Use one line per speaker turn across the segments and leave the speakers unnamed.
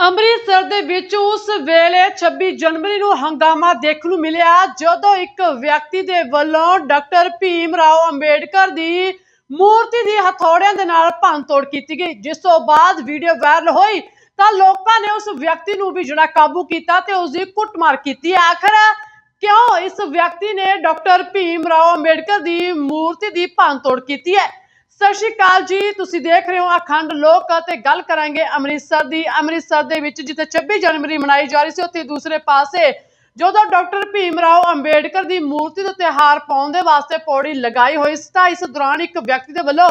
ਅੰਮ੍ਰਿਤਸਰ ਦੇ ਵਿੱਚ ਉਸ ਵੇਲੇ 26 ਜਨਵਰੀ ਨੂੰ ਹੰਗਾਮਾ ਦੇਖਣ ਨੂੰ ਮਿਲਿਆ, ਜਦੋਂ ਇੱਕ ਵਿਅਕਤੀ ਦੇ ਵੱਲੋਂ ਡਾਕਟਰ ਭੀਮ ਰਾਓ ਅੰਬੇਡਕਰ ਦੀ ਮੂਰਤੀ ਦੀ ਹਥੌੜਿਆਂ ਦੇ ਨਾਲ ਭੰਨਤੋੜ ਕੀਤੀ ਗਈ। ਜਿਸ ਤੋਂ ਬਾਅਦ ਵੀਡੀਓ ਵਾਇਰਲ ਹੋਈ, ਤਾਂ ਲੋਕਾਂ ਨੇ ਉਸ ਵਿਅਕਤੀ ਨੂੰ ਵੀ ਜਿਹੜਾ ਕਾਬੂ ਕੀਤਾ ਤੇ ਉਸ ਦੀ ਕੁੱਟਮਾਰ ਕੀਤੀ। ਆਖਰ ਕਿਉਂ ਇਸ ਵਿਅਕਤੀ ਨੇ ਡਾਕਟਰ ਭੀਮ ਰਾਓ ਅੰਬੇਡਕਰ ਦੀ ਮੂਰਤੀ ਦੀ ਭੰਨਤੋੜ ਕੀਤੀ ਹੈ? ਸਤਿ ਸ਼੍ਰੀ ਅਕਾਲ ਜੀ, ਤੁਸੀਂ ਦੇਖ ਰਹੇ ਹੋ ਅਖੰਡ ਲੋਕ ਅਤੇ ਗੱਲ ਕਰਾਂਗੇ ਅੰਮ੍ਰਿਤਸਰ ਦੀ। ਅੰਮ੍ਰਿਤਸਰ ਦੇ ਵਿੱਚ ਜਿੱਥੇ 26 ਜਨਵਰੀ ਮਨਾਈ ਜਾ ਰਹੀ ਸੀ, ਉੱਥੇ ਦੂਸਰੇ ਪਾਸੇ ਜਦੋਂ ਡਾਕਟਰ ਭੀਮ ਰਾਓ ਅੰਬੇਡਕਰ ਦੀ ਮੂਰਤੀ ਦੇ ਉੱਤੇ ਹਾਰ ਪਾਉਣ ਦੇ ਵਾਸਤੇ ਪੌੜੀ ਲਗਾਈ ਹੋਈ ਸੀ, ਤਾਂ ਇਸ ਦੌਰਾਨ ਇੱਕ ਵਿਅਕਤੀ ਦੇ ਵੱਲੋਂ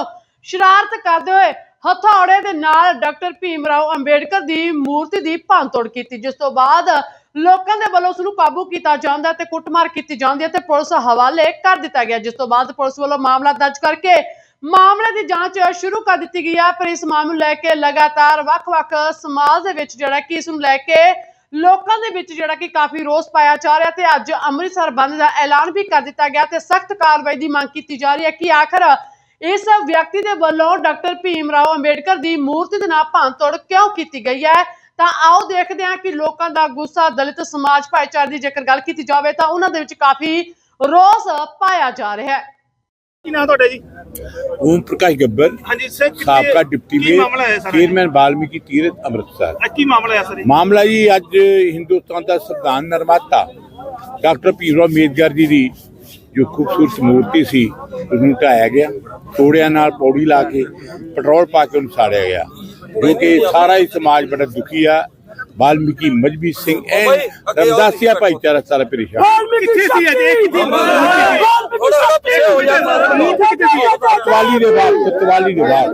ਸ਼ਰਾਰਤ ਕਰਦੇ ਹੋਏ ਹਥੌੜੇ ਦੇ ਨਾਲ ਡਾਕਟਰ ਭੀਮ ਰਾਓ ਅੰਬੇਡਕਰ ਦੀ ਮੂਰਤੀ ਦੀ ਭੰਨਤੋੜ ਕੀਤੀ, ਜਿਸ ਤੋਂ ਬਾਅਦ ਲੋਕਾਂ ਦੇ ਵੱਲੋਂ ਉਸ ਨੂੰ ਕਾਬੂ ਕੀਤਾ ਜਾਂਦਾ ਤੇ ਕੁੱਟਮਾਰ ਕੀਤੀ ਜਾਂਦੀ ਹੈ ਤੇ ਪੁਲਿਸ ਹਵਾਲੇ ਕਰ ਦਿੱਤਾ ਗਿਆ, ਜਿਸ ਤੋਂ ਬਾਅਦ ਪੁਲਿਸ ਵੱਲੋਂ ਮਾਮਲਾ ਦਰਜ ਕਰਕੇ ਮਾਮਲੇ ਦੀ ਜਾਂਚ ਸ਼ੁਰੂ ਕਰ ਦਿੱਤੀ ਗਈ ਹੈ ਪਰ ਇਸ ਮਾਮਲੇ ਨੂੰ ਲੈ ਕੇ ਲਗਾਤਾਰ ਵੱਖ-ਵੱਖ ਸਮਾਜ ਦੇ ਵਿੱਚ ਜਿਹੜਾ ਕਿ ਇਸ ਨੂੰ ਲੈ ਕੇ ਲੋਕਾਂ ਦੇ ਵਿੱਚ ਜਿਹੜਾ ਕਿ ਕਾਫੀ ਰੋਸ ਪਾਇਆ ਜਾ ਰਿਹਾ ਤੇ ਅੱਜ ਅੰਮ੍ਰਿਤਸਰ ਬੰਦ ਦਾ ਐਲਾਨ ਵੀ ਕਰ ਦਿੱਤਾ ਗਿਆ ਤੇ ਸਖਤ ਕਾਰਵਾਈ ਦੀ ਮੰਗ ਕੀਤੀ ਜਾ ਰਹੀ ਹੈ ਕਿ ਆਖਰ ਇਸ ਵਿਅਕਤੀ ਦੇ ਵੱਲੋਂ ਡਾਕਟਰ ਭੀਮ ਰਾਓ ਅੰਬੇਡਕਰ ਦੀ ਮੂਰਤੀ ਦੇ ਨਾਲ ਭੰਨਤੋੜ ਕਿਉਂ ਕੀਤੀ ਗਈ ਹੈ? ਤਾਂ ਆਓ ਦੇਖਦੇ ਹਾਂ ਕਿ ਲੋਕਾਂ ਦਾ ਗੁੱਸਾ, ਦਲਿਤ ਸਮਾਜ, ਭਾਈਚਾਰੇ ਦੀ ਜੇਕਰ ਗੱਲ ਕੀਤੀ ਜਾਵੇ ਤਾਂ ਉਹਨਾਂ ਦੇ ਵਿੱਚ ਕਾਫੀ ਰੋਸ ਪਾਇਆ ਜਾ ਰਿਹਾ ਹੈ।
ਕੀ ਨਾਮ ਤੁਹਾਡਾ ਜੀ?
ਓਮ ਪ੍ਰਕਾਸ਼ ਗੱਬਰ
ਹਾਂਜੀ ਸਰ ਕਿੱਥੇ-
ਸਾਬਕਾ ਡਿਪਟੀ
ਕੀ
ਚੇਅਰਮੈਨ ਬਾਲਮੀਕੀ ਤੀਰਥ ਅੰਮ੍ਰਿਤਸਰ।
ਅੱਜ ਕੀ ਮਾਮਲਾ ਹੈ ਸਰ
ਮਾਮਲਾ ਜੀ ਅੱਜ ਹਿੰਦੁਸਤਾਨ ਦਾ ਸੰਵਿਧਾਨ ਨਿਰਮਾਤਾ ਡਾਕਟਰ ਭੀਮਰਾਓ ਅੰਬੇਦਕਰ ਜੀ ਦੀ ਜੋ ਖੂਬਸੂਰਤ ਮੂਰਤੀ ਸੀ ਉਹਨੂੰ ਢਾਇਆ ਗਿਆ। ਤੋੜਿਆਂ ਨਾਲ ਪੌੜੀ ਲਾ ਕੇ ਪੈਟਰੋਲ ਪਾ ਕੇ ਉਹਨੂੰ ਸਾੜਿਆ ਗਿਆ ਕਿਉਂਕਿ ਸਾਰਾ ਹੀ ਸਮਾਜ ਬੜਾ ਦੁਖੀ ਆ। ਬਾਲਮੀਕੀ ਮਜਬੀ ਸਿੰਘ ਐ ਰਮਦਾਸੀਆ ਭਾਈਚਾਰਾ ਸਾਰਾ ਪਰੇਸ਼ਾਨ
ਕਿੱਥੇ ਸੀ ਅੱਜ ਇਹ ਕਿੱਥੇ
ਕਤਵਾਲੀ ਦੇ ਬਾਅਦ ਕਤਵਾਲੀ ਦੇ ਬਾਅਦ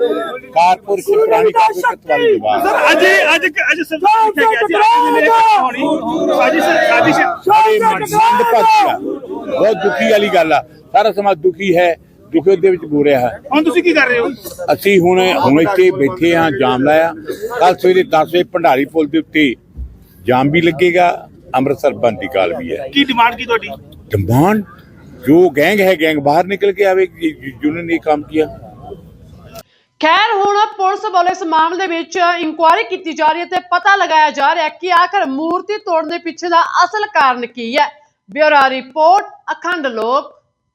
ਕਾਰਪੋਰੇਸ਼ਨ ਪੁਰਾਣੀ ਕਾਰਪੋਰੇਸ਼ਨ ਕਤਵਾਲੀ ਦੇ ਬਾਅਦ
ਸਰ ਅੱਜ ਅੱਜ ਅੱਜ
ਕਿਉਂਕਿ ਉਹਦੇ ਵਿੱਚ ਬੂਰਿਆ ਹੈ
ਹੁਣ ਤੁਸੀਂ ਕੀ ਕਰ ਰਹੇ ਹੋ?
ਅਸੀਂ ਹੁਣ ਹੁਣ ਇੱਥੇ ਬੈਠੇ ਹਾਂ ਜਾਮ ਲਾਇਆ। ਕੱਲ ਸਵੇਰੇ 10 ਵਜੇ ਭੰਡਾਰੀ ਪੁਲ ਦੇ ਉੱਤੇ ਜਾਮ ਵੀ ਲੱਗੇਗਾ। ਅੰਮ੍ਰਿਤਸਰ ਬੰਦ ਦੀ ਵੀ ਹੈ।
ਕੀ ਡਿਮਾਂਡ ਕੀ ਤੁਹਾਡੀ?
ਡਿਮਾਂਡ ਜੋ ਗੈਂਗ ਹੈ ਗੈਂਗ ਬਾਹਰ ਨਿਕਲ ਕੇ ਆਵੇ ਜਿਹਨਾਂ ਨੇ ਕੰਮ ਕੀਤਾ
ਖੈਰ ਹੁਣ ਪੁਲਿਸ ਵੱਲੋਂ ਇਸ ਮਾਮਲੇ ਵਿੱਚ ਇਨਕੁਆਇਰੀ ਕੀਤੀ ਜਾ ਰਹੀ ਹੈ ਤੇ ਪਤਾ ਲਗਾਇਆ ਜਾ ਰਿਹਾ ਕਿ ਆਖਰ ਮੂਰਤੀ ਤੋੜਨ ਦੇ ਪਿੱਛੇ ਦਾ ਅਸਲ ਕਾਰਨ ਕੀ ਹੈ। ਬਿਊਰੋ ਰਿਪੋਰਟ ਅਖੰਡ ਲੋਕ।